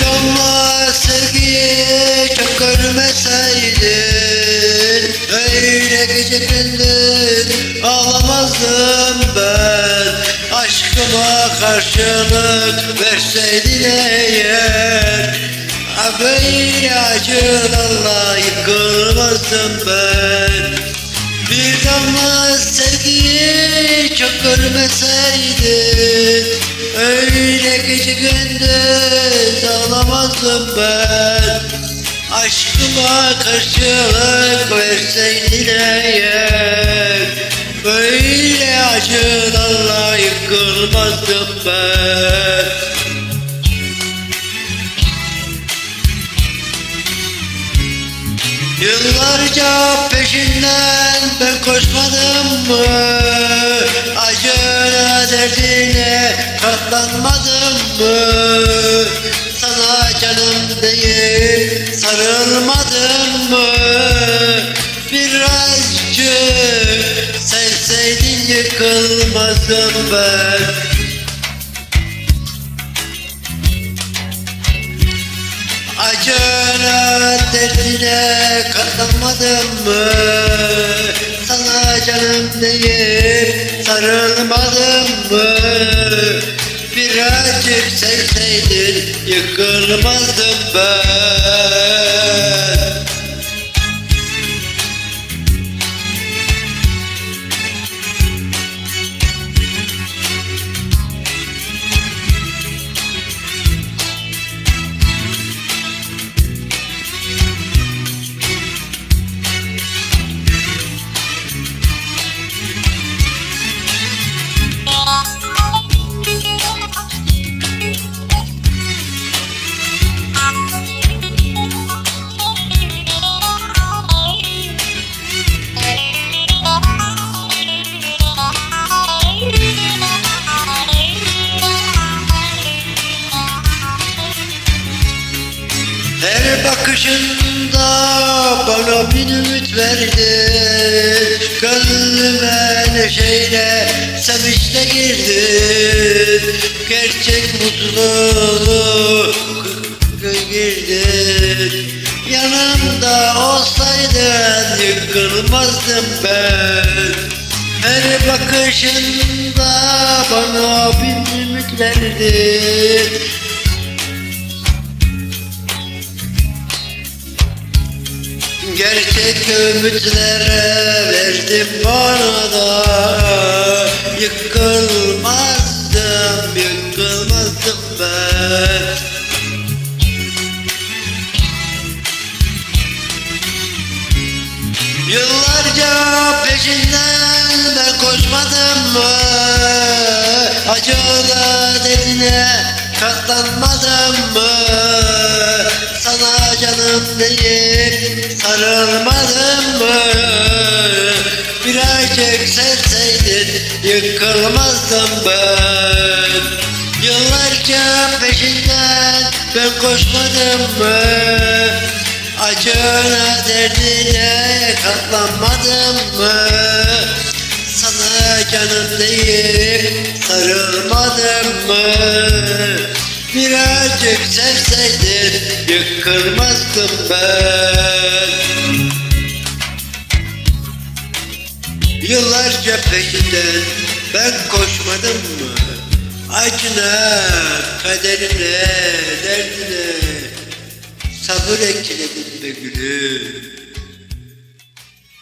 damla sevgiyi çok görmeseydin Öyle gece gündüz ağlamazdım ben. Aşkıma karşılık verseydin eğer böyle acılarla yıkılmazdım ben. Bir damla sevgiyi çok görmeseydin Öyle gece gündüz ağlamazdım ben Aşkıma karşılık verseydin eğer Böyle acılarla yıkılmazdım ben Yıllarca peşinden ben koşmadım mı? Acına derdine katlanmadım mı? Sana canım değil sarılmadım mı? Birazcık sevseydin yıkılmazdım ben Acına derdine katlanmadım mı? Sana canım deyip sarılmadım mı? Birazcık sevseydin yıkılmazdım ben Her bakışında bana bir ümit verdi. Gönlüme neşeyle sevinçle girdi. Gerçek mutluluğu girdi. Yanımda olsaydın yıkılmazdım ben. Her bakışında bana bir ümit verdi Gerçek ümitlere verdim bana da Yıkılmazdım, yıkılmazdım ben Yıllarca peşinden ben koşmadım mı? Acılı derine katlanmadım mı? Sana canım deyip sarılmadım mı? Birazcık sevseydin yıkılmazdım ben Yıllarca peşinden ben koşmadım mı? Acına derdine katlanmadım mı? Sana canım deyip sarılmadım mı? Birazcık sevseydin yıkılmazdım ben Yıllarca peşinden ben koşmadım mı? Acına, kaderine, derdine Sabır ekledim be gülüm